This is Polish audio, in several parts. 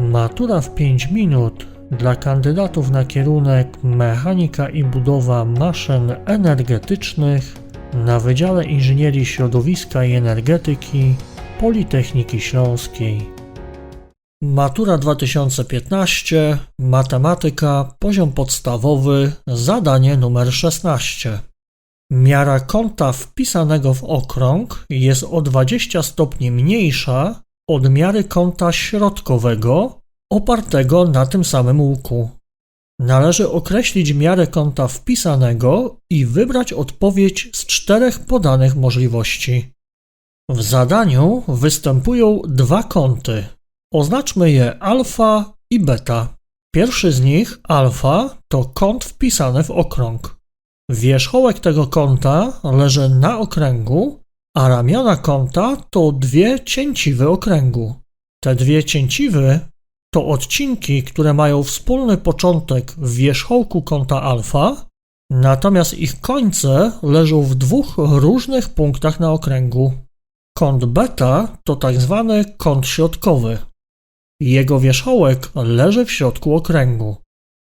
Matura w 5 minut dla kandydatów na kierunek Mechanika i budowa maszyn energetycznych na Wydziale Inżynierii Środowiska i Energetyki Politechniki Śląskiej. Matura 2015, matematyka, poziom podstawowy, zadanie numer 16. Miara kąta wpisanego w okrąg jest o 20 stopni mniejsza od miary kąta środkowego opartego na tym samym łuku. Należy określić miarę kąta wpisanego i wybrać odpowiedź z czterech podanych możliwości. W zadaniu występują dwa kąty. Oznaczmy je alfa i beta. Pierwszy z nich, alfa, to kąt wpisany w okrąg. Wierzchołek tego kąta leży na okręgu, a ramiona kąta to dwie cięciwy okręgu. Te dwie cięciwy to odcinki, które mają wspólny początek w wierzchołku kąta alfa, natomiast ich końce leżą w dwóch różnych punktach na okręgu. Kąt beta to tak zwany kąt środkowy. Jego wierzchołek leży w środku okręgu.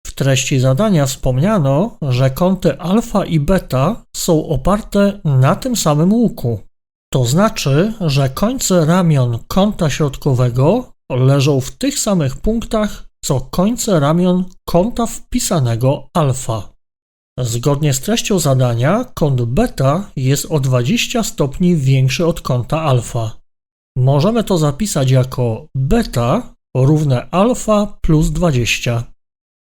W treści zadania wspomniano, że kąty alfa i beta są oparte na tym samym łuku. To znaczy, że końce ramion kąta środkowego leżą w tych samych punktach, co końce ramion kąta wpisanego alfa. Zgodnie z treścią zadania, kąt beta jest o 20 stopni większy od kąta alfa. Możemy to zapisać jako beta równe alfa plus 20.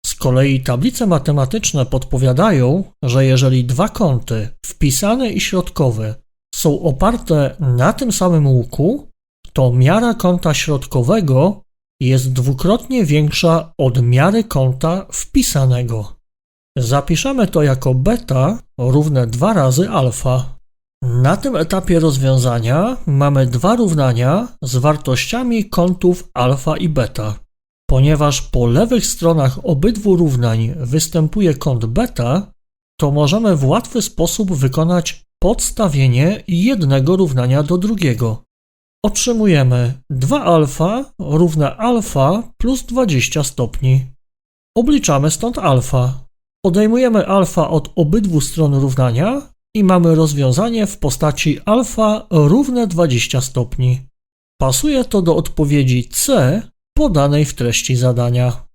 Z kolei tablice matematyczne podpowiadają, że jeżeli dwa kąty, wpisany i środkowy, są oparte na tym samym łuku, to miara kąta środkowego jest dwukrotnie większa od miary kąta wpisanego. Zapiszemy to jako beta równe 2 razy alfa. Na tym etapie rozwiązania mamy dwa równania z wartościami kątów alfa i beta. Ponieważ po lewych stronach obydwu równań występuje kąt beta, to możemy w łatwy sposób wykonać podstawienie jednego równania do drugiego. Otrzymujemy 2 alfa równe alfa plus 20 stopni. Obliczamy stąd alfa. Odejmujemy alfa od obydwu stron równania i mamy rozwiązanie w postaci alfa równe 20 stopni. Pasuje to do odpowiedzi C podanej w treści zadania.